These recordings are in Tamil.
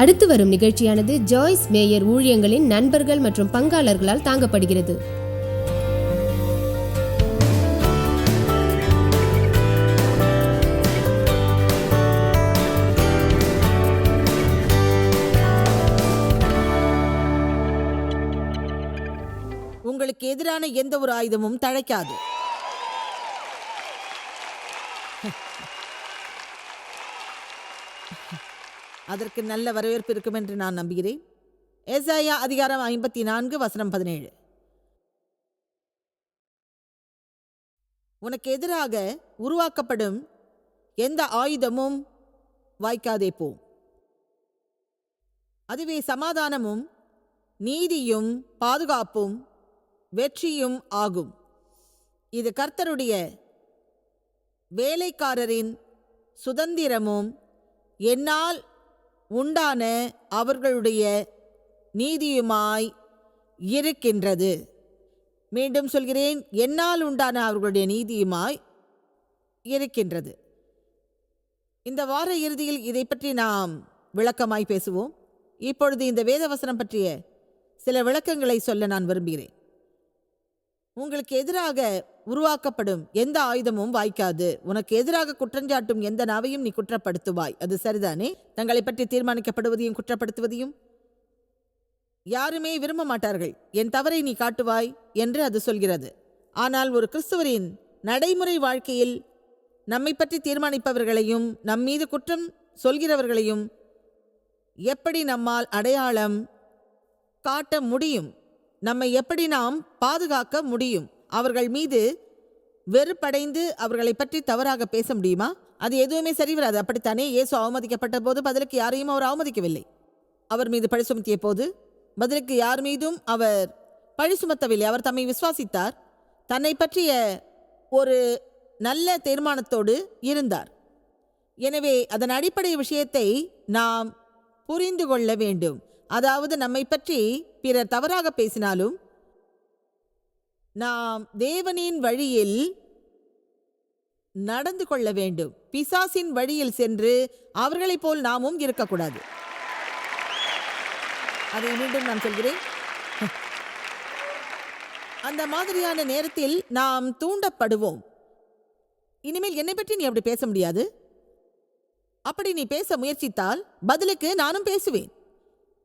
அடுத்து வரும் நிகழ்ச்சியானது ஜாய்ஸ் மேயர் ஊழியங்களின் நண்பர்கள் மற்றும் பங்காளர்களால் தாங்கப்படுகிறது. உங்களுக்கு எதிரான எந்த ஒரு ஆயுதமும் தழைக்காது. அதற்கு நல்ல வரவேற்பு இருக்கும் என்று நான் நம்புகிறேன். ஏசாயா அதிகாரம் ஐம்பத்தி நான்கு வசனம் பதினேழு. உனக்கு எதிராக உருவாக்கப்படும் எந்த ஆயுதமும் வாய்க்காதே போ. அதுவே சமாதானமும் நீதியும் பாதுகாப்பும் வெற்றியும் ஆகும். இது கர்த்தருடைய வேலைக்காரரின் சுதந்திரமும் என்னால் உண்டான அவர்களுடைய நீதியுமாய் இருக்கின்றது. மீண்டும் சொல்கிறேன் என்னால் உண்டான அவர்களுடைய நீதியுமாய் இருக்கின்றது. இந்த வார இறுதியில் இதை பற்றி நாம் விளக்கமாய் பேசுவோம். இப்பொழுது இந்த வேதவசனம் பற்றிய சில விளக்கங்களை சொல்ல நான் விரும்புகிறேன். உங்களுக்கு எதிராக உருவாக்கப்படும். எந்த ஆயுதமும் வாய்க்காது. உனக்கு எதிராக குற்றஞ்சாட்டும் எந்த நாவையும் நீ குற்றப்படுத்துவாய். அது சரிதானே? தங்களை பற்றி தீர்மானிக்கப்படுவதையும் குற்றப்படுத்துவதையும்? யாருமே விரும்ப மாட்டார்கள். என் தவறை நீ காட்டுவாய் என்று அது சொல்கிறது. ஆனால் ஒரு கிறிஸ்துவரின் நடைமுறை வாழ்க்கையில் நம்மை பற்றி தீர்மானிப்பவர்களையும் நம் மீது குற்றம் சொல்கிறவர்களையும் எப்படி நம்மால் அடையாளம் காட்ட முடியும்? நம்மை எப்படி நாம் பாதுகாக்க முடியும்? அவர்கள் மீது வெறுப்படைந்து அவர்களை பற்றி தவறாக பேச முடியுமா? அது எதுவுமே சரி வராது. அப்படித்தானே? இயேசு அவமதிக்கப்பட்ட போது பதிலுக்கு யாரையும் அவர் அவமதிக்கவில்லை. அவர் மீது பழி சுமத்திய போது பதிலுக்கு யார் மீதும் அவர் பழி சுமத்தவில்லை. அவர் தம்மை விசுவாசித்தார். தன்னை பற்றிய ஒரு நல்ல தீர்மானத்தோடு இருந்தார். எனவே அதன் அடிப்படை விஷயத்தை நாம் புரிந்து கொள்ள வேண்டும். அதாவது நம்மை பற்றி பிறர் தவறாக பேசினாலும் நாம் தேவனின் வழியில் நடந்து கொள்ள வேண்டும். பிசாசின் வழியில் சென்று அவர்களைப் போல் நாமும் இருக்கக்கூடாது. அதை மீண்டும் நான் சொல்கிறேன். அந்த மாதிரியான நேரத்தில் நாம் தூண்டப்படுவோம். இனிமேல் என்னை பற்றி நீ அப்படி பேச முடியாது. அப்படி நீ பேச முயற்சித்தால் பதிலுக்கு நானும் பேசுவேன்.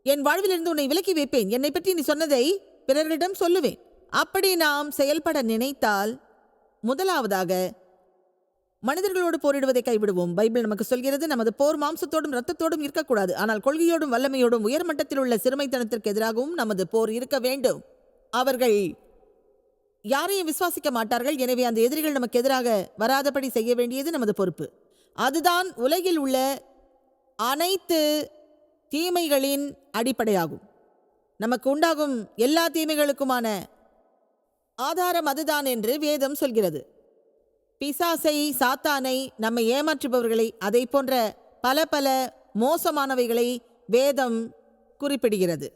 என் வாழ்விலிருந்து உன்னை விலக்கி வைப்பேன். என்னை பற்றி நீ சொன்னதை பிறர்களிடம் சொல்லுவேன். அப்படி நாம் செயல்பட நினைத்தால் முதலாவதாக மனிதர்களோடு போரிடுவதை கைவிடுவோம். பைபிள் நமக்கு சொல்கிறது நமது போர் மாம்சத்தோடும் இரத்தத்தோடும் இருக்கக்கூடாது. ஆனால் கொள்கையோடும் வல்லமையோடும் உயர்மட்டத்தில் உள்ள சிறுமைத்தனத்திற்கு எதிராகவும் நமது போர் இருக்க வேண்டும். அவர்கள் யாரையும் விசுவாசிக்க மாட்டார்கள். எனவே அந்த எதிரிகள் நமக்கு எதிராக வராதபடி செய்ய வேண்டியது நமது பொறுப்பு. அதுதான் உலகில் உள்ள அனைத்து தீமைகளின் அடிப்படையாகும். நமக்கு உண்டாகும் எல்லா தீமைகளுக்குமான ஆதாரம் அதுதான் என்று வேதம் சொல்கிறது. பிசாசை சாத்தானை நம்மை ஏமாற்றுபவர்களை அதை போன்ற பல பல மோசமானவைகளை வேதம் குறிப்பிடுகிறது.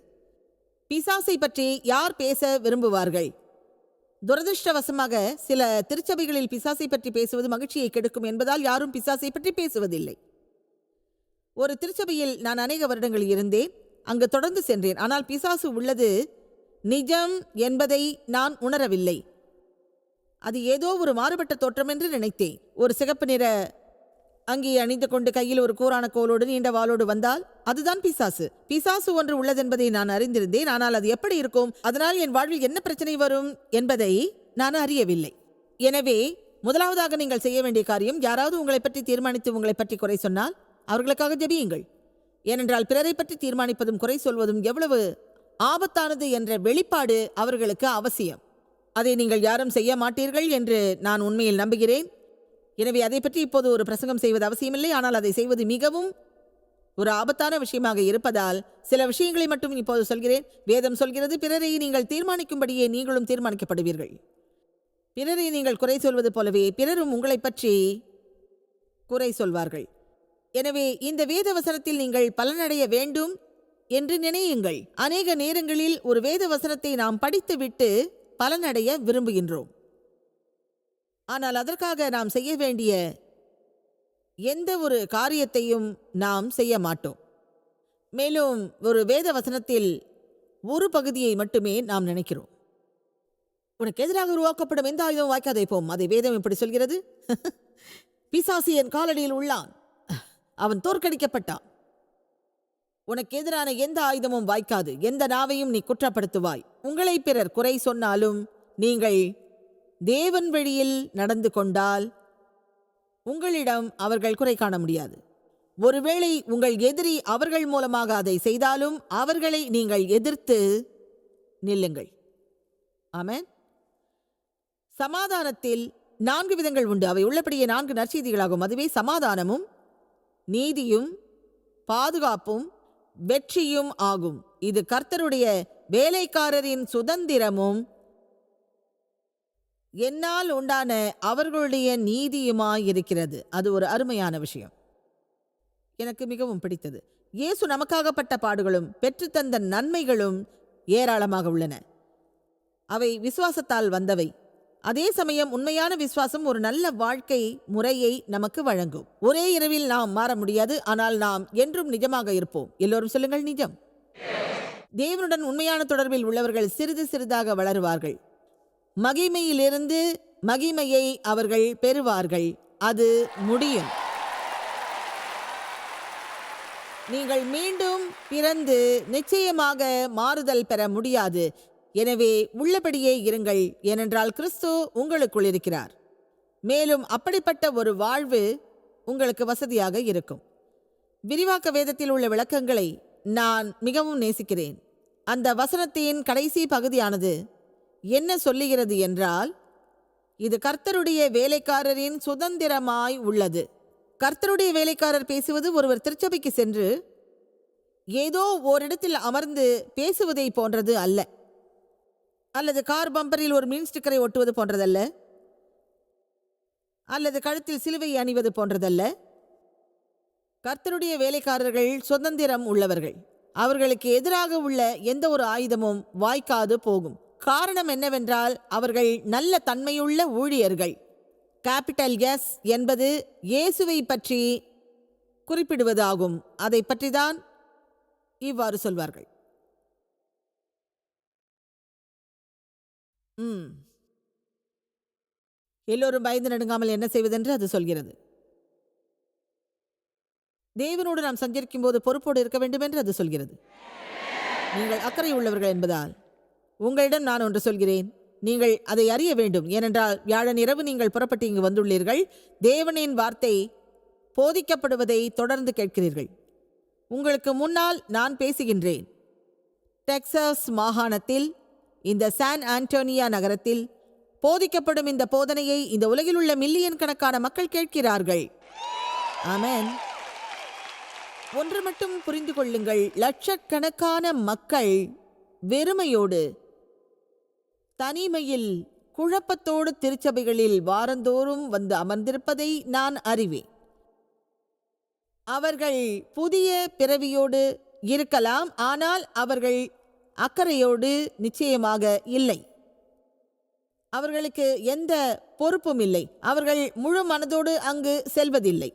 பிசாசை பற்றி யார் பேச விரும்புவார்கள்? துரதிருஷ்டவசமாக சில திருச்சபைகளில் பிசாசை பற்றி பேசுவது மகிழ்ச்சியை கெடுக்கும் என்பதால் யாரும் பிசாசை பற்றி பேசுவதில்லை. ஒரு திருச்சபையில் நான் அநேக வருடங்கள் இருந்தேன். அங்கு தொடர்ந்து சென்றேன். ஆனால் பிசாசு உள்ளது நிஜம் என்பதை நான் உணரவில்லை. அது ஏதோ ஒரு மாறுபட்ட தோற்றம் என்று நினைத்தேன். ஒரு சிகப்பு நிற அங்கி அணிந்து கொண்டு கையில் ஒரு கூரான கோலோடு நீண்ட வாளோடு வந்தால் அதுதான் பிசாசு. பிசாசு ஒன்று உள்ளதென்பதை நான் அறிந்திருந்தேன். ஆனால் அது எப்படி இருக்கும்? அதனால் என் வாழ்வில் என்ன பிரச்சனை வரும் என்பதை நான் அறியவில்லை. எனவே முதலாவதாக நீங்கள் செய்ய வேண்டிய காரியம் யாராவது உங்களை பற்றி தீர்மானித்து உங்களை பற்றி குறை சொன்னால் அவர்களுக்காக ஜெபியுங்கள். ஏனென்றால் பிறரை பற்றி தீர்மானிப்பதும் குறை சொல்வதும் எவ்வளவு ஆபத்தானது என்ற வெளிப்பாடு அவர்களுக்கு அவசியம். அதை நீங்கள் யாரும் செய்ய மாட்டீர்கள் என்று நான் உண்மையில் நம்புகிறேன். எனவே அதை பற்றி இப்போது ஒரு பிரசங்கம் செய்வது அவசியமில்லை. ஆனால் அதை செய்வது மிகவும் ஒரு ஆபத்தான விஷயமாக இருப்பதால் சில விஷயங்களை மட்டும் இப்போது சொல்கிறேன். வேதம் சொல்கிறது பிறரை நீங்கள் தீர்மானிக்கும்படியே நீங்களும் தீர்மானிக்கப்படுவீர்கள். பிறரை நீங்கள் குறை சொல்வது போலவே பிறரும் உங்களை பற்றி குறை சொல்வார்கள். எனவே இந்த வேத வசனத்தில் நீங்கள் பலனடைய வேண்டும். என்று நினையுங்கள். அநேக நேரங்களில் ஒரு வேத வசனத்தை நாம் படித்துவிட்டு பலனடைய விரும்புகின்றோம். ஆனால் அதற்காக நாம் செய்ய வேண்டிய எந்த ஒரு காரியத்தையும் நாம் செய்ய மாட்டோம். மேலும் ஒரு வேத வசனத்தில் ஒரு பகுதியை மட்டுமே நாம் நினைக்கிறோம். உனக்கு எதிராக உருவாக்கப்படும் எந்த ஆயுதம் வாய்க்காதே போம் அதை வேதம் எப்படி சொல்கிறது? பிசாசி என் காலடியில் உள்ளான். அவன் தோற்கடிக்கப்பட்டான். உனக்கு எதிரான எந்த ஆயுதமும் வாய்க்காது. எந்த நாவையும் நீ குற்றப்படுத்துவாய். உங்களை பிறர் குறை சொன்னாலும் நீங்கள் தேவன் வழியில் நடந்து கொண்டால் உங்களிடம் அவர்கள் குறை காண முடியாது. ஒருவேளை உங்கள் எதிரி அவர்கள் மூலமாக அதை செய்தாலும் அவர்களை நீங்கள் எதிர்த்து நில்லுங்கள். ஆமென். சமாதானத்தில் நான்கு விதங்கள் உண்டு. அவை உள்ளபடியே நான்கு நற்செய்திகளாகும். அதுவே சமாதானமும் நீதியும் பாதுகாப்பும் வெற்றியும் ஆகும். இது கர்த்தருடைய வேலைக்காரரின் சுதந்திரமும் என்னால் உண்டான அவர்களுடைய நீதியுமாயிருக்கிறது. அது ஒரு அருமையான விஷயம். எனக்கு மிகவும் பிடித்தது. இயேசு நமக்காகப்பட்ட பாடுகளும் பெற்றுத்தந்த நன்மைகளும் ஏராளமாக உள்ளன. அவை விசுவாசத்தால் வந்தவை. அதே சமயம் உண்மையான விசுவாசம் ஒரு நல்ல வாழ்க்கை முறையை நமக்கு வழங்கும். ஒரே இரவில் நாம் மாற முடியாது ஆனால் நாம் என்றும் நிஜமாக இருப்போம். எல்லோரும் சொல்லுங்கள் நிஜம். தேவனுடன் உண்மையான தொடர்பில் உள்ளவர்கள் சிறிது சிறிதாக வளருவார்கள். மகிமையிலிருந்து மகிமையை அவர்கள் பெறுவார்கள். அது முடியும். நீங்கள் மீண்டும் பிறந்து நிச்சயமாக மாறுதல் பெற முடியாது. எனவே உள்ளபடியே இருங்கள் ஏனென்றால் கிறிஸ்து உங்களுக்குள் இருக்கிறார். மேலும் அப்படிப்பட்ட ஒரு வாழ்வு உங்களுக்கு வசதியாக இருக்கும். விரிவாக்க வேதத்தில் உள்ள விளக்கங்களை நான் மிகவும் நேசிக்கிறேன். அந்த வசனத்தின் கடைசி பகுதியானது என்ன சொல்லுகிறது என்றால் இது கர்த்தருடைய வேலைக்காரரின் சுதந்திரமாய் உள்ளது. கர்த்தருடைய வேலைக்காரர் பேசுவது ஒருவர் திருச்சபைக்கு சென்று ஏதோ ஓரிடத்தில் அமர்ந்து பேசுவதை போன்றது அல்ல. அல்லது கார் பம்பரில் ஒரு மின் ஸ்டிக்கரை ஒட்டுவது போன்றதல்ல? அல்லது கழுத்தில் சிலுவை அணிவது போன்றதல்ல? கர்த்தருடைய வேலைக்காரர்கள் சுதந்திரம் உள்ளவர்கள். அவர்களுக்கு எதிராக உள்ள எந்த ஒரு ஆயுதமும் வாய்க்காது போகும். காரணம் என்னவென்றால் அவர்கள் நல்ல தன்மையுள்ள ஊழியர்கள். கேபிட்டல் எஸ் என்பது இயேசுவை பற்றி குறிப்பிடுவதாகும். அதை பற்றிதான் இவ்வாறு சொல்வார்கள். ம். எல்லோரும் பயந்து நடுங்காமல் என்ன செய்வதென்று அது சொல்கிறது. தேவனோடு நாம் சஞ்சரிக்கும் போது பொறுப்போடு இருக்க வேண்டும் என்று அது சொல்கிறது. நீங்கள் அக்கறை உள்ளவர்கள் என்பதால் உங்களிடம் நான் ஒன்று சொல்கிறேன். நீங்கள் அதை அறிய வேண்டும். ஏனென்றால் வியாழன் இரவு நீங்கள் புறப்பட்டு இங்கு வந்துள்ளீர்கள். தேவனின் வார்த்தை போதிக்கப்படுவதை தொடர்ந்து கேட்கிறீர்கள். உங்களுக்கு முன்னால் நான் பேசுகின்றேன். டெக்சாஸ் மாகாணத்தில் இந்த சான் ஆண்டோனியா நகரத்தில் போதிக்கப்படும் இந்த போதனையை இந்த உலகில் உள்ள மில்லியன் கணக்கான மக்கள் கேட்கிறார்கள். ஆமேன். ஒன்று மட்டும் புரிந்து கொள்ளுங்கள். லட்சக்கணக்கான மக்கள் வெறுமையோடு தனிமையில் குழப்பத்தோடு திருச்சபைகளில் வாரந்தோறும் வந்து அமர்ந்திருப்பதை நான் அறிவேன். அவர்கள் புதிய பிறவியோடு இருக்கலாம் ஆனால் அவர்கள் அக்கறையோடு நிச்சயமாக இல்லை. அவர்களுக்கு எந்த பொறுப்பும் இல்லை. அவர்கள் முழு மனதோடு அங்கு செல்வதில்லை.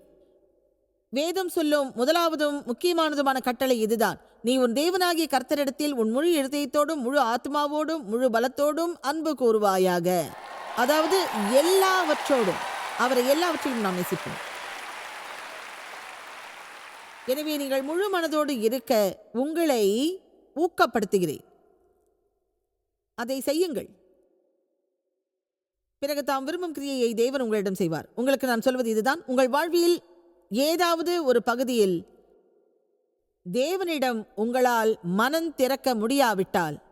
வேதம் சொல்லும் முதலாவதும் முக்கியமானதுமான கட்டளை இதுதான். நீ உன் தேவனாகிய கர்த்தரிடத்தில் உன் முழு இருதயத்தோடும் முழு ஆத்மாவோடும் முழு பலத்தோடும் அன்பு கூறுவாயாக. அதாவது எல்லாவற்றோடும். அவரை எல்லாவற்றிலும் நாம் நேசிப்போம். எனவே நீங்கள் முழு மனதோடு இருக்க உங்களை ஊக்கப்படுத்துகிறேன். அதை செய்யுங்கள். பிறகு தாம் விரும்பும் கிரியையை தேவன் உங்களிடம் செய்வார். உங்களுக்கு நான் சொல்வது இதுதான். உங்கள் வாழ்வில் ஏதாவது ஒரு பகுதியில் தேவனிடம் உங்களால் மனம் திறக்க முடியாவிட்டால்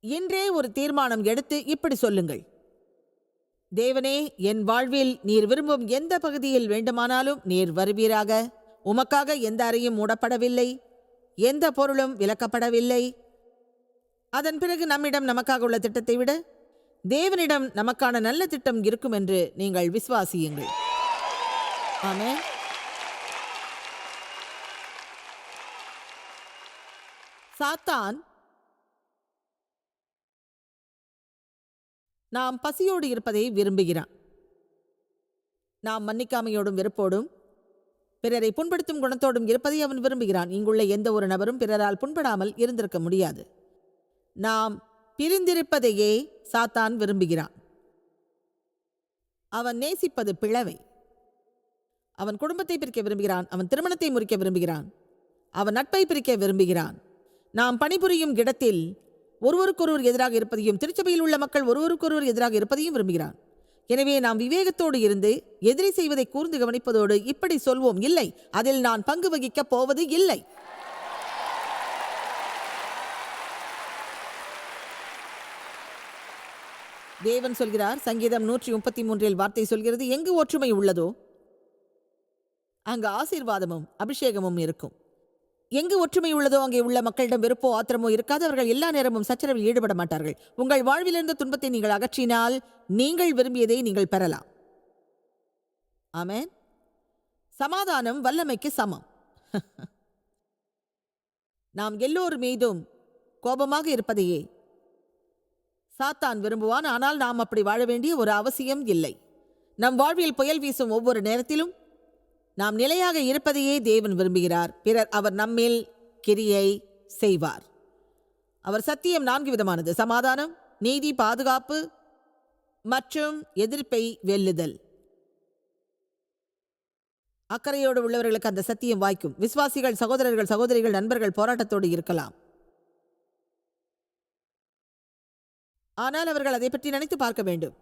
இன்றே ஒரு தீர்மானம் எடுத்து இப்படி சொல்லுங்கள். தேவனே என் வாழ்வில் நீர் விரும்பும் எந்த பகுதியில் வேண்டுமானாலும் நீர் வருவீராக. உமக்காக எந்த அறையும் மூடப்படவில்லை. எந்த பொருளும் விலக்கப்படவில்லை அதன் பிறகு நம்மிடம் நமக்காக உள்ள திட்டத்தை விட தேவனிடம் நமக்கான நல்ல திட்டம் இருக்கும் என்று நீங்கள் விசுவாசியுங்கள். ஆமே சாத்தான் நாம் பசியோடு இருப்பதை விரும்புகிறான். நாம் மன்னிக்காமையோடும் வெறுப்போடும் பிறரை புண்படுத்தும் குணத்தோடும் இருப்பதை அவன் விரும்புகிறான். இங்குள்ள எந்த ஒரு நபரும் பிறரால் புண்படாமல் இருந்திருக்க முடியாது. நாம் பிரிந்திருப்பதையே சாத்தான் விரும்புகிறான். அவன் நேசிப்பது பிளவை. அவன் குடும்பத்தை பிரிக்க விரும்புகிறான். அவன் திருமணத்தை முறிக்க விரும்புகிறான். அவன் நட்பை பிரிக்க விரும்புகிறான். நாம் பணிபுரியும் இடத்தில் ஒருவருக்கொருவர் எதிராக இருப்பதையும் திருச்சபையில் உள்ள மக்கள் ஒருவருக்கொருவர் எதிராக இருப்பதையும் விரும்புகிறான். எனவே நாம் விவேகத்தோடு இருந்து எதிரி செய்வதை கூர்ந்து கவனிப்பதோடு இப்படி சொல்வோம் இல்லை அதில் நான் பங்கு வகிக்கப் போவது இல்லை. தேவன் சொல்கிறார் சங்கீதம் நூற்றி முப்பத்தி மூன்றில் வார்த்தை சொல்கிறது எங்கு ஒற்றுமை உள்ளதோ அங்கு ஆசீர்வாதமும் அபிஷேகமும் இருக்கும். எங்கு ஒற்றுமை உள்ளதோ அங்கே உள்ள மக்களிடம் வெறுப்போ ஆத்திரமோ இருக்காது. அவர்கள் எல்லா நேரமும் சச்சரவில் ஈடுபட மாட்டார்கள். உங்கள் வாழ்விலிருந்து துன்பத்தை நீங்கள் அகற்றினால் நீங்கள் விரும்பியதை நீங்கள் பெறலாம். ஆமேன். சமாதானம் வல்லமைக்கு சமம். நாம் எல்லோர் மீதும் கோபமாக இருப்பதையே சாத்தான் விரும்புவான். ஆனால் நாம் அப்படி வாழ வேண்டிய ஒரு அவசியம் இல்லை. நம் வாழ்வில் புயல் வீசும் ஒவ்வொரு நேரத்திலும் நாம் நிலையாக இருப்பதையே தேவன் விரும்புகிறார். பிறர் அவர் நம்மில் கிரியை செய்வார். அவர் சத்தியம் நான்கு விதமானது. சமாதானம் நீதி பாதுகாப்பு மற்றும் எதிர்ப்பை வெல்லுதல். அக்கறையோடு உள்ளவர்களுக்கு அந்த சத்தியம் வாய்க்கும். விசுவாசிகள் சகோதரர்கள் சகோதரிகள் நண்பர்கள் போராட்டத்தோடு இருக்கலாம். ஆனால் அவர்கள் அதை பற்றி நினைத்து பார்க்க வேண்டும்.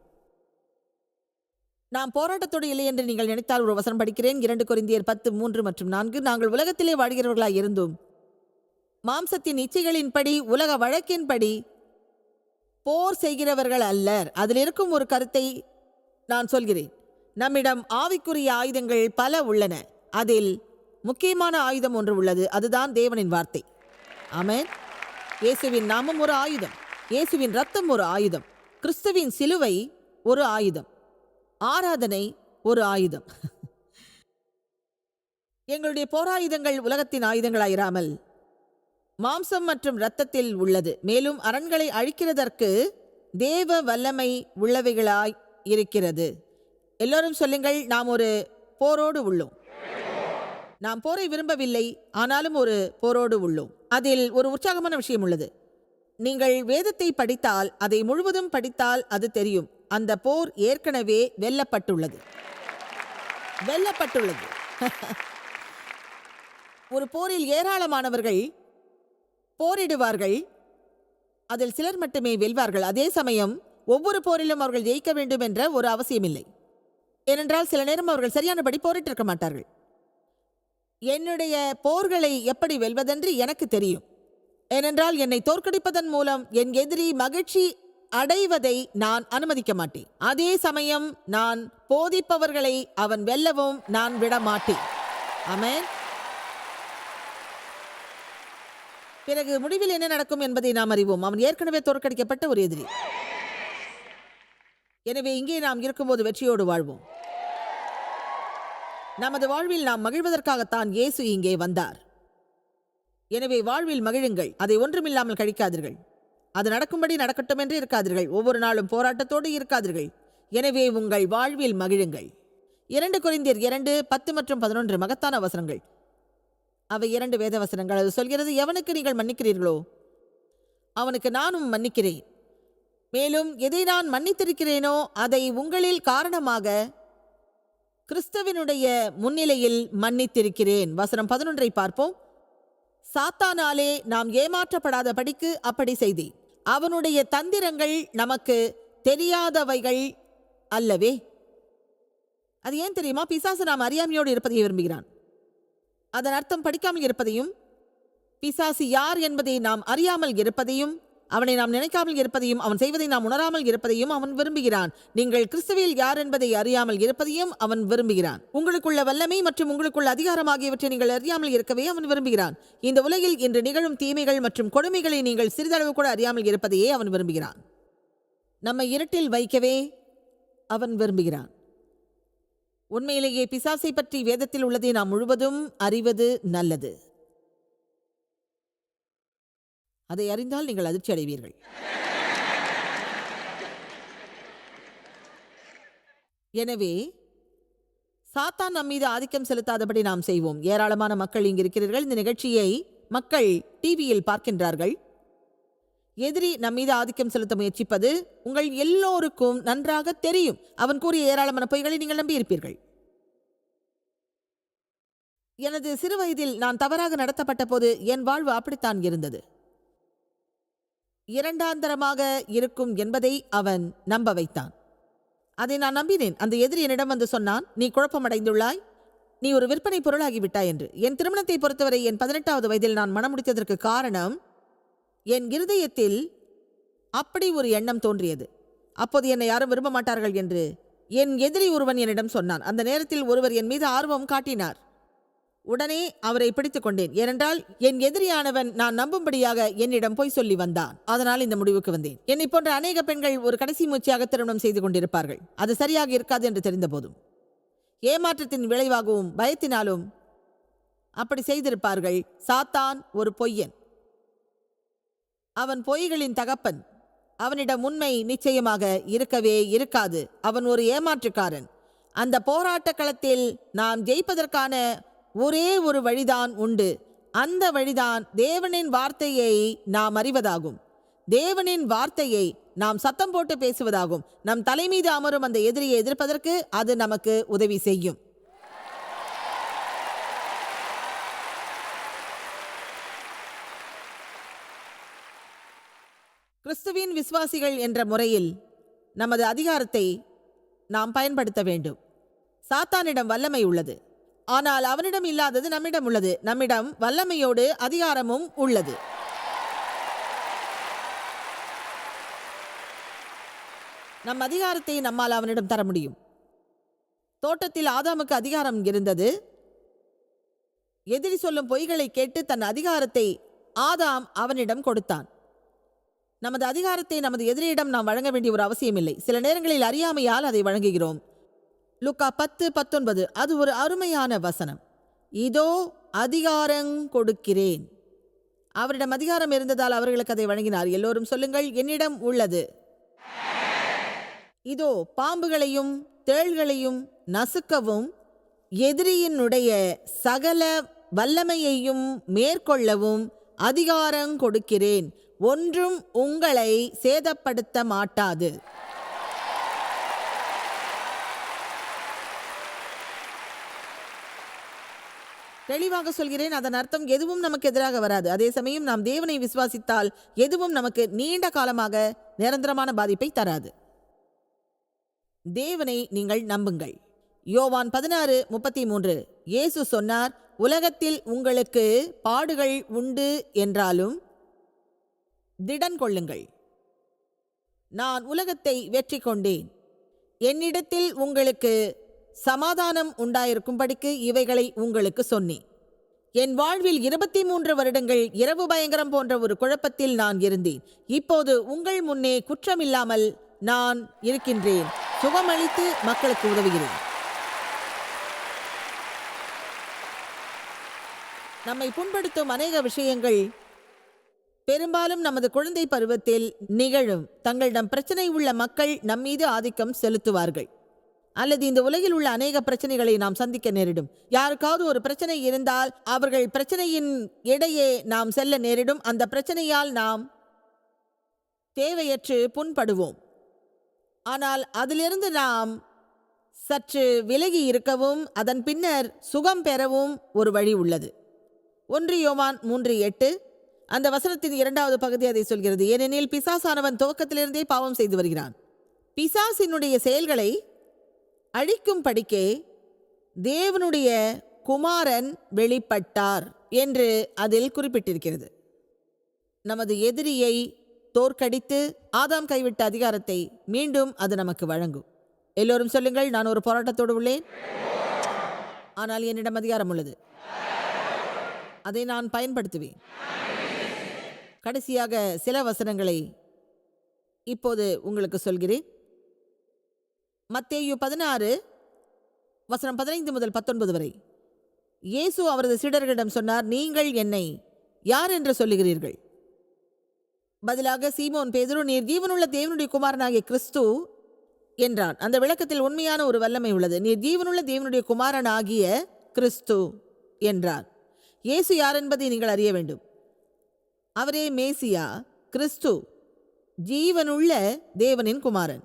நாம் போராட்டத்தோடு இல்லை என்று நீங்கள் நினைத்தால் ஒரு வசனம் படிக்கிறேன். இரண்டு குறிந்தியர் பத்து மூன்று மற்றும் நான்கு. நாங்கள் உலகத்திலே வாழ்கிறவர்களாய் இருந்தோம். மாம்சத்தின் இச்சைகளின்படி உலக வழக்கின்படி போர் செய்கிறவர்கள் அல்லர். அதில் இருக்கும் ஒரு கருத்தை நான் சொல்கிறேன். நம்மிடம் ஆவிக்குரிய ஆயுதங்கள் பல உள்ளன. அதில் முக்கியமான ஆயுதம் ஒன்று உள்ளது. அதுதான் தேவனின் வார்த்தை. ஆமேன். இயேசுவின் நாமம் ஒரு ஆயுதம். இயேசுவின் ரத்தம் ஒரு ஆயுதம். கிறிஸ்துவின் சிலுவை ஒரு ஆயுதம். ஆராதனை ஒரு ஆயுதம். எங்களுடைய போராயுதங்கள் உலகத்தின் ஆயுதங்களாயிராமல் மாம்சம் மற்றும் இரத்தத்தில் உள்ளது. மேலும் அரண்களை அழிக்கிறதற்கு தேவ வல்லமை உள்ளவைகளாய் இருக்கிறது. எல்லோரும் சொல்லுங்கள் நாம் ஒரு போரோடு உள்ளோம். நாம் போரை விரும்பவில்லை ஆனாலும் ஒரு போரோடு உள்ளோம். அதில் ஒரு உற்சாகமான விஷயம் உள்ளது. நீங்கள் வேதத்தை படித்தால் அதை முழுவதும் படித்தால் அது தெரியும். அந்த போர் ஏற்கனவே வெல்லப்பட்டுள்ளது. வெல்லப்பட்டுள்ளது. ஒரு போரில் ஏராளமானவர்கள் போரிடுவார்கள். அதில் சிலர் மட்டுமே வெல்வார்கள். அதே சமயம் ஒவ்வொரு போரிலும் அவர்கள் ஜெயிக்க வேண்டும் என்ற ஒரு அவசியமில்லை. ஏனென்றால் சில நேரம் அவர்கள் சரியானபடி போரிட்டிருக்க மாட்டார்கள். என்னுடைய போர்களை எப்படி வெல்வதென்று எனக்கு தெரியும். ஏனென்றால் என்னை தோற்கடிப்பதன் மூலம் என் எதிரி மகிழ்ச்சி அடைவதை நான் அனுமதிக்க மாட்டேன். அதே சமயம் நான் போதிப்பவர்களை அவன் வெல்லவும் நான் விட மாட்டேன் ஆமென். பிறகு முடிவில் என்ன நடக்கும் என்பதை நாம் அறிவோம். அவன் ஏற்கனவே தோற்கடிக்கப்பட்ட ஒரு எதிரி. எனவே இங்கே நாம் இருக்கும்போது வெற்றியோடு வாழ்வோம். நமது வாழ்வில் நாம் மகிழ்வதற்காகத்தான் இயேசு இங்கே வந்தார். எனவே வாழ்வில் மகிழுங்கள். அதை ஒன்றுமில்லாமல் கழிக்காதீர்கள். அது நடக்கும்படி நடக்கட்டும் என்று இருக்காதீர்கள். ஒவ்வொரு நாளும் போராட்டத்தோடு இருக்காதீர்கள். எனவே உங்கள் வாழ்வில் மகிழுங்கள். இரண்டு குறைந்தீர் இரண்டு பத்து மற்றும் பதினொன்று மகத்தான வசனங்கள். அவை இரண்டு வேத வசனங்கள். அது சொல்கிறது எவனுக்கு நீங்கள் மன்னிக்கிறீர்களோ? அவனுக்கு நானும் மன்னிக்கிறேன். மேலும் எதை நான் மன்னித்திருக்கிறேனோ அதை உங்களில் காரணமாக கிறிஸ்துவினுடைய முன்னிலையில் மன்னித்திருக்கிறேன். வசனம் பதினொன்றை பார்ப்போம். சாத்தானாலே நாம் ஏமாற்றப்படாத படிக்கு அப்படி செய்தேன். அவனுடைய தந்திரங்கள் நமக்கு தெரியாதவைகள் அல்லவே. அது ஏன் தெரியுமா? பிசாசு நாம் அறியாமையோடு இருப்பதையும் விரும்புகிறான். அதன் அர்த்தம் படிக்காமல் இருப்பதையும் பிசாசு யார் என்பதை நாம் அறியாமல் இருப்பதையும் அவனை நாம் நினைக்காமல் இருப்பதையும் அவன் செய்வதை நாம் உணராமல் இருப்பதையும் அவன் விரும்புகிறான். நீங்கள் கிறிஸ்துவில் யார் என்பதை அறியாமல் இருப்பதையும் அவன் விரும்புகிறான். உங்களுக்குள்ள வல்லமை மற்றும் உங்களுக்குள்ள அதிகாரம் ஆகியவற்றை நீங்கள் அறியாமல் இருக்கவே அவன் விரும்புகிறான். இந்த உலகில் இன்று நிகழும் தீமைகள் மற்றும் கொடுமைகளை நீங்கள் சிறிதளவு கூட அறியாமல் இருப்பதையே அவன் விரும்புகிறான். நம்மை இருட்டில் வைக்கவே அவன் விரும்புகிறான். உண்மையிலேயே பிசாசை பற்றி வேதத்தில் உள்ளதை நாம் முழுவதும் அறிவது நல்லது. அதை அறிந்தால் நீங்கள் அதிர்ச்சி அடைவீர்கள். எனவே சாத்தான் நம் மீது ஆதிக்கம் செலுத்தாதபடி நாம் செய்வோம். ஏராளமான மக்கள் இங்கு இருக்கிறீர்கள். இந்த நிகழ்ச்சியை மக்கள் டிவியில் பார்க்கின்றார்கள். எதிரி நம் மீது ஆதிக்கம் செலுத்த முயற்சிப்பது உங்கள் எல்லோருக்கும் நன்றாக தெரியும். அவன் கூறிய ஏராளமான பொய்களை நீங்கள் நம்பியிருப்பீர்கள். எனது சிறுவயதில் நான் தவறாக நடத்தப்பட்ட போது என் வாழ்வு அப்படித்தான் இருந்தது. இரண்டாந்தரமாக இருக்கும் என்பதை அவன் நம்ப வைத்தான். அதை நான் நம்பினேன். அந்த எதிரி என்னிடம் வந்து சொன்னான் நீ குழப்பமடைந்துள்ளாய். நீ ஒரு விற்பனை பொருளாகிவிட்டாய் என்று. என் திருமணத்தை பொறுத்தவரை என் பதினெட்டாவது வயதில் நான் மனம் முடித்ததற்கு காரணம் என் இருதயத்தில் அப்படி ஒரு எண்ணம் தோன்றியது. அப்போது என்னை யாரும் விரும்ப மாட்டார்கள் என்று என் எதிரி ஒருவன் என்னிடம் சொன்னான். அந்த நேரத்தில் ஒருவர் என் மீது ஆர்வம் காட்டினார். உடனே அவரை பிடித்துக் கொண்டேன். ஏனென்றால் என் எதிரியானவன் நான் நம்பும்படியாக என்னிடம் போய் சொல்லி வந்தான். அதனால் இந்த முடிவுக்கு வந்தேன். என்னை போன்ற அநேக பெண்கள் ஒரு கடைசி மூச்சியாக திருமணம் செய்து கொண்டிருப்பார்கள். அது சரியாக இருக்காது என்று தெரிந்த போதும் ஏமாற்றத்தின் விளைவாகவும் பயத்தினாலும் அப்படி செய்திருப்பார்கள். சாத்தான் ஒரு பொய்யன். அவன் பொய்களின் தகப்பன். அவனிடம் உண்மை நிச்சயமாக இருக்கவே இருக்காது. அவன் ஒரு ஏமாற்றுக்காரன். அந்த போராட்ட களத்தில் நாம் ஜெயிப்பதற்கான ஒரே ஒரு வழிதான் உண்டு. அந்த வழிதான் தேவனின் வார்த்தையை நாம் அறிவதாகும். தேவனின் வார்த்தையை நாம் சத்தம் போட்டு பேசுவதாகும். நம் தலைமீது அமரும் அந்த எதிரியை எதிர்ப்பதற்கு அது நமக்கு உதவி செய்யும். கிறிஸ்துவின் விசுவாசிகள் என்ற முறையில் நமது அதிகாரத்தை நாம் பயன்படுத்த வேண்டும். சாத்தானிடம் வல்லமை உள்ளது. ஆனால் அவனிடம் இல்லாதது நம்மிடம் உள்ளது. நம்மிடம் வல்லமையோடு அதிகாரமும் உள்ளது. நம் அதிகாரத்தை நம்மால் அவனிடம் தர முடியும். தோட்டத்தில் ஆதாமுக்கு அதிகாரம் இருந்தது. எதிரி சொல்லும் பொய்களை கேட்டு தன் அதிகாரத்தை ஆதாம் அவனிடம் கொடுத்தான். நமது அதிகாரத்தை நமது எதிரியிடம் நாம் வழங்க வேண்டிய ஒரு அவசியமில்லை. சில நேரங்களில் அறியாமையால் அதை வழங்குகிறோம். லுக்கா பத்து பத்தொன்பது. அது ஒரு அருமையான வசனம். இதோ அதிகாரம் கொடுக்கிறேன். அவரிடம் அதிகாரம் இருந்ததால் அவர்களுக்கு அதை வழங்கினார். எல்லோரும் சொல்லுங்கள் என்னிடம் உள்ளது. இதோ பாம்புகளையும் தேள்களையும் நசுக்கவும் எதிரியினுடைய சகல வல்லமையையும் மேற்கொள்ளவும் அதிகாரம் கொடுக்கிறேன். ஒன்றும் உங்களை சேதப்படுத்த மாட்டாது. தெளிவாக சொல்கிறேன் அதன் அர்த்தம் எதுவும் நமக்கு எதிராக வராது. அதே சமயம் நாம் தேவனை விசுவாசித்தால் எதுவும் நமக்கு நீண்ட காலமாக நிரந்தரமான பாதிப்பை தராது. தேவனை நீங்கள் நம்புங்கள். யோவான் பதினாறு முப்பத்தி மூன்று இயேசு சொன்னார் உலகத்தில் உங்களுக்கு பாடுகள் உண்டு என்றாலும் திடன் கொள்ளுங்கள். நான் உலகத்தை வெற்றி கொண்டேன் என்னிடத்தில் உங்களுக்கு சமாதானம் உண்டாயிருக்கும்படிக்கு இவைகளை உங்களுக்கு சொன்னேன். என் வாழ்வில் இருபத்தி மூன்று வருடங்கள் இரவு பயங்கரம் போன்ற ஒரு குழப்பத்தில் நான் இருந்தேன். இப்போது உங்கள் முன்னே குற்றமில்லாமல் நான் இருக்கின்றேன். சுகமளித்து மக்களுக்கு உதவுகிறேன். நம்மை புண்படுத்தும் அநேக விஷயங்கள் பெரும்பாலும் நமது குழந்தை பருவத்தில் நிகழும். தங்களிடம் பிரச்சனை உள்ள மக்கள் நம்மீது ஆதிக்கம் செலுத்துவார்கள். அல்லது இந்த உலகில் உள்ள அநேக பிரச்சனைகளை நாம் சந்திக்க நேரிடும். யாருக்காவது ஒரு பிரச்சனை இருந்தால் அவர்கள் பிரச்சனையின் இடையே நாம் செல்ல நேரிடும். அந்த பிரச்சனையால் நாம் தேவையற்று புண்படுவோம். ஆனால் அதிலிருந்து நாம் சற்று விலகி இருக்கவும் அதன் பின்னர் சுகம் பெறவும் ஒரு வழி உள்ளது. ஒன்று யோவான் மூன்று எட்டு. அந்த வசனத்தின் இரண்டாவது பகுதி அதை சொல்கிறது. ஏனெனில் பிசாசானவன் துவக்கத்திலிருந்தே பாவம் செய்து வருகிறான். பிசாசினுடைய செயல்களை அழிக்கும் படிக்கே தேவனுடைய குமாரன் வெளிப்பட்டார் என்று அதில் குறிப்பிட்டிருக்கிறது. நமது எதிரியை தோற்கடித்து ஆதாம் கைவிட்ட அதிகாரத்தை மீண்டும் அது நமக்கு வழங்கும். எல்லோரும் சொல்லுங்கள் நான் ஒரு போராட்டத்தோடு உள்ளேன். ஆனால் என்னிடம் அதிகாரம் உள்ளது. அதை நான் பயன்படுத்துவேன். கடைசியாக சில வசனங்களை இப்போது உங்களுக்கு சொல்கிறேன். மத்தேயு பதினாறு வசனம் பதினைந்து முதல் பத்தொன்பது வரை. இயேசு அவரது சீடர்களிடம் சொன்னார் நீங்கள் என்னை யார் என்று சொல்லுகிறீர்கள்? பதிலாக சீமோன் பேதரு நீர் ஜீவனுள்ள தேவனுடைய குமாரனாகிய கிறிஸ்து என்றான். அந்த விளக்கத்தில் உண்மையான ஒரு வல்லமை உள்ளது. நீர் ஜீவனுள்ள தேவனுடைய குமாரன் ஆகிய கிறிஸ்து என்றார் இயேசு யார் என்பதை நீங்கள் அறிய வேண்டும். அவரே மேசியா கிறிஸ்து ஜீவனுள்ள தேவனின் குமாரன்.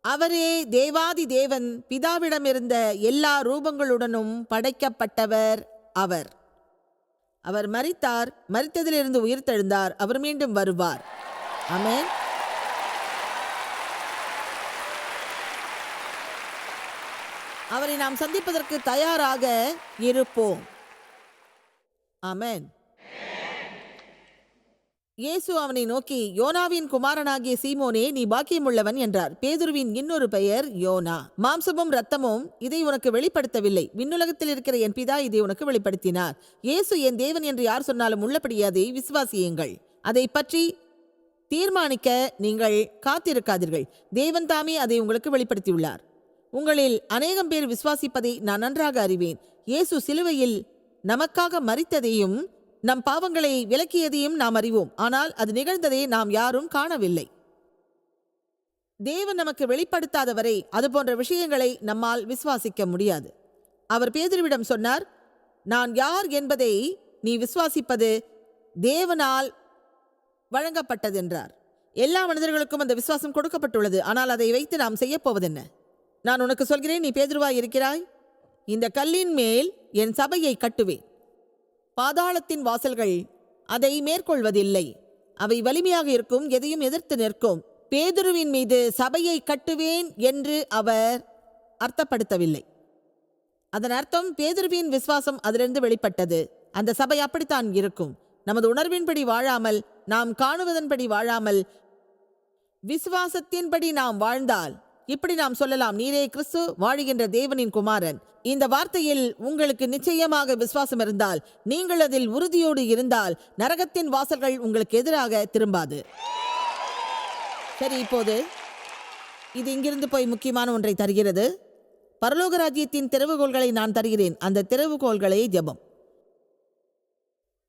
அவரே தேவாதி தேவன் பிதாவிடமிருந்த எல்லா ரூபங்களுடனும் படைக்கப்பட்டவர் அவர். அவர் மறித்தார் மரித்ததிலிருந்து உயிர்த்தெழுந்தார் அவர் மீண்டும் வருவார். ஆமென். அவரை நாம் சந்திப்பதற்கு தயாராக இருப்போம். அமேன் இயேசு அவனை நோக்கி யோனாவின் குமாரனாகிய சீமோனே நீ பாக்கியமுள்ளவன் என்றார். பேதுருவின் இன்னொரு பெயர் யோனா. மாம்சமும் ரத்தமும் இதை உனக்கு வெளிப்படுத்தவில்லை. விண்ணுலகத்தில் இருக்கிற என் பிதா இதை உனக்கு வெளிப்படுத்தினார். இயேசு என் தேவன் என்று யார் சொன்னாலும் உள்ளபடி அதை விசுவாசியுங்கள். அதை பற்றி தீர்மானிக்க நீங்கள் காத்திருக்காதீர்கள். தேவன் தாமே அதை உங்களுக்கு வெளிப்படுத்தியுள்ளார். உங்களில் அநேகம் பேர் விசுவாசிப்பதை நான் நன்றாக அறிவேன். இயேசு சிலுவையில் நமக்காக மறித்ததையும் நம் பாவங்களை விளக்கியதையும் நாம் அறிவோம். ஆனால் அது நிகழ்ந்ததை நாம் யாரும் காணவில்லை. தேவன் நமக்கு வெளிப்படுத்தாதவரை அதுபோன்ற விஷயங்களை நம்மால் விசுவாசிக்க முடியாது. அவர் பேதுருவிடம் சொன்னார் நான் யார் என்பதை நீ விசுவாசிப்பது தேவனால் வழங்கப்பட்டதென்றார். எல்லா மனிதர்களுக்கும் அந்த விசுவாசம் கொடுக்கப்பட்டுள்ளது. ஆனால் அதை வைத்து நாம் செய்யப் போவதென்ன? நான் உனக்கு சொல்கிறேன் நீ பேதுருவாய் இருக்கிறாய்? இந்த கல்லின் மேல் என் சபையை கட்டுவேன். பாதாளத்தின் வாசல்கள் அதை மேற்கொள்வதில்லை. அவை வலிமையாக இருக்கும் எதையும் எதிர்த்து நிற்கும். பேதுருவின் மீது சபையை கட்டுவேன் என்று அவர் அர்த்தப்படுத்தவில்லை. அதன் அர்த்தம் பேதுருவின் விசுவாசம் அதிலிருந்து வெளிப்பட்டது. அந்த சபை அப்படித்தான் இருக்கும். நமது உணர்வின்படி வாழாமல் நாம் காணுவதன்படி வாழாமல் விசுவாசத்தின்படி நாம் வாழ்ந்தால் இப்படி நாம் சொல்லலாம் நீரே கிறிஸ்து வாழுகின்ற தேவனின் குமாரன். இந்த வார்த்தையில் உங்களுக்கு நிச்சயமாக விசுவாசம் இருந்தால் நீங்கள் அதில் உறுதியோடு இருந்தால் நரகத்தின் வாசல்கள் உங்களுக்கு எதிராக திரும்பாது. சரி இப்போது இது இங்கிருந்து போய் முக்கியமான ஒன்றை தருகிறது. பரலோக ராஜ்யத்தின் திறவுகோள்களை நான் தருகிறேன். அந்த திறவுகோள்களை ஜெபம்.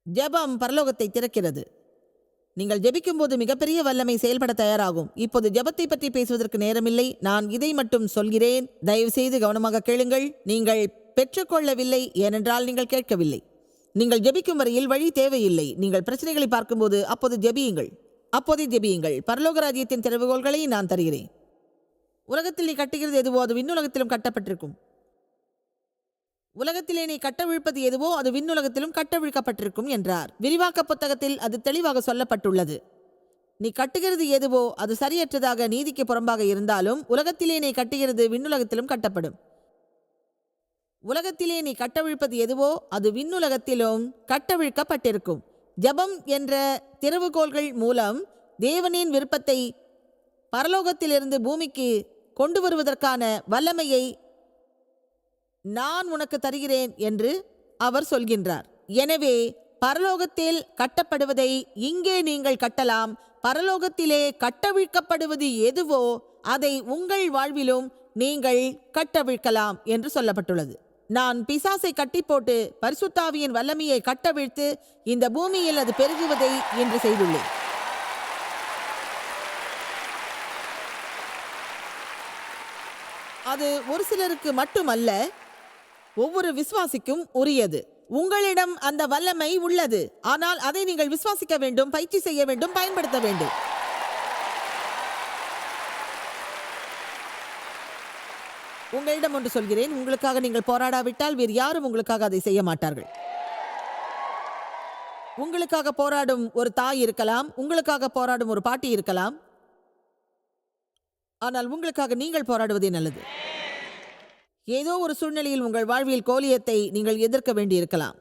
ஜெபம் பரலோகத்தை திறக்கிறது. நீங்கள் ஜெபிக்கும்போது மிகப்பெரிய வல்லமை செயல்பட தயாராகும். இப்போது ஜெபத்தை பற்றி பேசுவதற்கு நேரமில்லை. நான் இதை மட்டும் சொல்கிறேன். தயவு செய்து கவனமாக கேளுங்கள். நீங்கள் பெற்றுக்கொள்ளவில்லை ஏனென்றால் நீங்கள் கேட்கவில்லை. நீங்கள் ஜெபிக்கும் வரையில் வழி தேவையில்லை. நீங்கள் பிரச்சனைகளை பார்க்கும்போது அப்போது ஜெபியுங்கள். அப்போதே ஜெபியுங்கள். பரலோக ராஜ்யத்தின் திறவுகோள்களை நான் தருகிறேன். உலகத்தில் நீ கட்டுகிறது எதுவோ அது விண்ணுலகத்திலும் கட்டப்பட்டிருக்கும். உலகத்திலே நீ கட்டவிழ்ப்பது எதுவோ அது விண்ணுலகத்திலும் கட்டவிழ்க்கப்பட்டிருக்கும் என்றார். விரிவாக்க புத்தகத்தில் அது தெளிவாக சொல்லப்பட்டுள்ளது. நீ கட்டுகிறது எதுவோ அது சரியற்றதாக நீதிக்கு புறம்பாக இருந்தாலும் உலகத்திலே நீ கட்டுகிறது விண்ணுலகத்திலும் கட்டப்படும். உலகத்திலே நீ கட்டவிழ்ப்பது எதுவோ அது விண்ணுலகத்திலும் கட்டவிழ்க்கப்பட்டிருக்கும். ஜெபம் என்ற திறவுகோள்கள் மூலம் தேவனின் விருப்பத்தை பரலோகத்திலிருந்து பூமிக்கு கொண்டு வருவதற்கான வல்லமையை நான் உனக்கு தருகிறேன் என்று அவர் சொல்கின்றார். எனவே பரலோகத்தில் கட்டப்படுவதை இங்கே நீங்கள் கட்டலாம். பரலோகத்திலே கட்டவிழ்க்கப்படுவது எதுவோ அதை உங்கள் வாழ்விலும் நீங்கள் கட்டவிழ்க்கலாம் என்று சொல்லப்பட்டுள்ளது. நான் பிசாசை கட்டி போட்டு பரிசுத்தாவியின் வல்லமையை கட்டவிழ்த்து இந்த பூமியில் அது பெருகுவதை இன்று செய்துள்ளேன். அது ஒரு சிலருக்கு மட்டுமல்ல ஒவ்வொரு விசுவாசிக்கும் உரியது. உங்களிடம் அந்த வல்லமை உள்ளது. ஆனால் அதை நீங்கள் விசுவாசிக்க வேண்டும் பயிற்சி செய்ய வேண்டும் பயன்படுத்த வேண்டும். உங்களிடம் ஒன்று சொல்கிறேன். உங்களுக்காக நீங்கள் போராடாவிட்டால் வேறு யாரும் உங்களுக்காக அதை செய்ய மாட்டார்கள். உங்களுக்காக போராடும் ஒரு தாய் இருக்கலாம். உங்களுக்காக போராடும் ஒரு பாட்டி இருக்கலாம். ஆனால் உங்களுக்காக நீங்கள் போராடுவதே நல்லது. ஏதோ ஒரு சூழ்நிலையில் உங்கள் வாழ்வில் கோலியத்தை நீங்கள் எதிர்க்க வேண்டியிருக்கலாம்.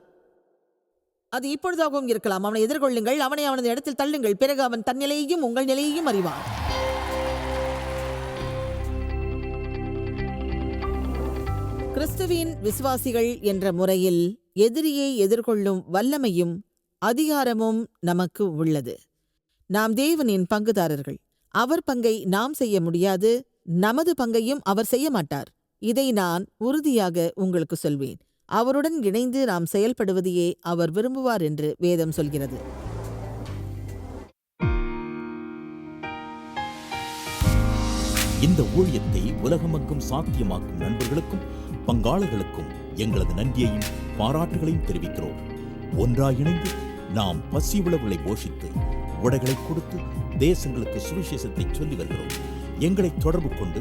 அது இப்பொழுதாகவும் இருக்கலாம். அவனை எதிர்கொள்ளுங்கள். அவனை அவனது இடத்தில் தள்ளுங்கள். பிறகு அவன் தன் நிலையையும் உங்கள் நிலையையும் அறிவான். கிறிஸ்துவின் விசுவாசிகள் என்ற முறையில் எதிரியை எதிர்கொள்ளும் வல்லமையும் அதிகாரமும் நமக்கு உள்ளது. நாம் தேவனின் பங்குதாரர்கள். அவர் பங்கை நாம் செய்ய முடியாது. நமது பங்கையும் அவர் செய்ய மாட்டார். இதை நான் உறுதியாக உங்களுக்கு சொல்வேன். அவருடன் இணைந்து நாம் செயல்படுவதையே அவர் விரும்புவார் என்று வேதம் சொல்கிறது. இந்த ஊழியத்தை உலகமெங்கும் சாத்தியமாக்கும் நண்பர்களுக்கும் பங்காளர்களுக்கும் எங்களது நன்றியையும் பாராட்டுகளையும் தெரிவிக்கிறோம். ஒன்றாக இணைந்து நாம் பசி உழவுகளை போஷித்து உடைகளை கொடுத்து தேசங்களுக்கு சுவிசேஷத்தை சொல்லி வருகிறோம். எங்களை தொடர்பு கொண்டு